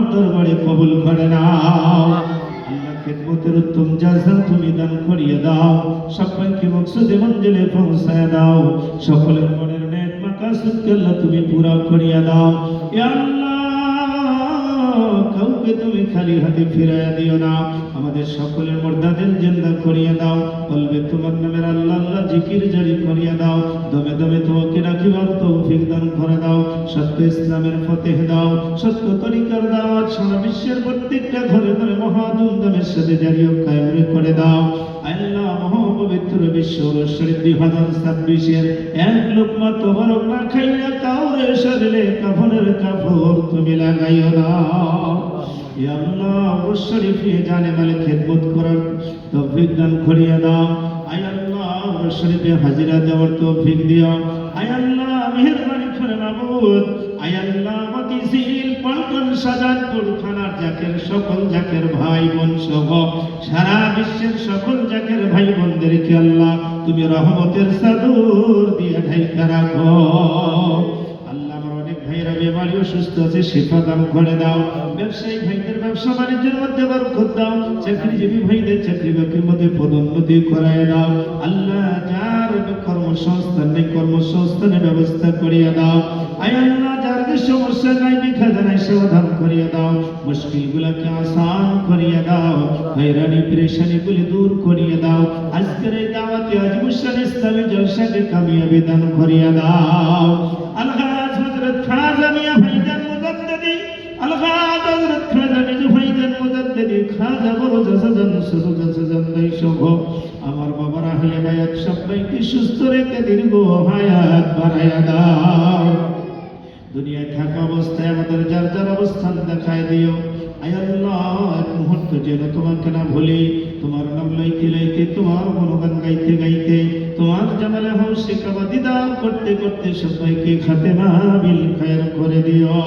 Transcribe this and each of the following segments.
দরবারে কবুল করে দাও। দাও। সকলের তুমি পুরা করিয়ে দাও। কাউকে তুমি খালি হাতে দিও না। আমাদের সকলের মর্যাদার জিন্দা করিয়ে দাও। বলবে, তোমার নামের আল্লাহ আল্লাহ জিকির জারি করিয়ে দাও। দমে দমে তোমাকে রাখিবার তৌফিক দান করে দাও। সত্য ইসলামের ফতেহ দাও। সত্য তরিকার সারা বিশ্বের প্রত্যেকটা ঘরে ঘরে মহাদুমদমের সাথে জারি ও কায়েম করে দাও। আল্লাহ মহাপবিত্র বিশ্ব শরীফ দুই হাজার ছাব্বিশের এক লোকমা তোমার না খাইয়া কাউরে শরীরে কাফনের কাপড় তুমি লাগাইও না। আল্লাহ শরীফে জানে মালে খেদমত করার তৌফিক দান করিয়া দাও। আয় আল্লাহ শরীফে হাজিরা দেওয়ার তৌফিক দিও। আয় আল্লাহ মেহেরবানি করে মাবুদ আয় আল্লাহ মতিঝিল সাজাদপুর থানার জাকের সকল জাকের ভাই বোন সহ সারা বিশ্বের সকল জাকের ভাই বোনদেরকে আল্লাহ, তুমি রহমতের সাদুর দিয়ে ঢাইকা রাখো। চাকরি বাকরির মধ্যে পদোন্নতি দাও। আল্লাহ কর্মসংস্থান কর্মসংস্থানের ব্যবস্থা করিয়ে দাও। আয় যার সমস্যা নাই সমাধান করিয়ে দাও মুশকিল গুলাকে আসান করিয়ে দাও, হয়রানি পরেশানি গুলি দূর করিয়ে দাও। আজকের এই দাওয়াতি আজমুসান ইসলামী জলসাকে কামিয়াবি দান করিয়ে দাও। আলহাজ হযরত খাজা মিয়া ভাইজান মুজাদ্দিদি, আলহাজ হযরত খাজা মিজু ভাইজান মুজাদ্দিদি, খাজা বড় জাসাজান সুরু জাসাজান দাই শুভ। আমার বাবার আহলে বায়াত সবাইকে সুস্থ রেখে দীর্ঘ হায়াত বাড়ায়া দাও। যেন তোমাকে না ভুলি, তোমার নাম লাইতে লাইতে, তোমার মনোগান গাইতে গাইতে, তোমার জামালে হৌসে কাবা দিদার করতে করতে সবাইকে খাতে না বিল খায়ের করে দিও।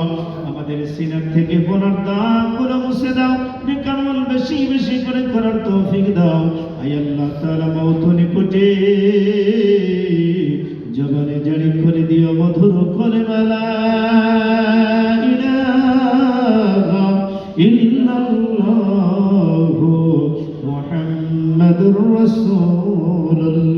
আমাদের সিনার থেকে বোনার দাম করে মুছে দাও বিকামল বেশি বেশি করে করার তৌফিক দাও। আল্লাহ তাআলা মৌত নিকুটে জবানে জারি করে দিও মধুর করে মালা। ইল্লাল্লাহ। محمد رسول الله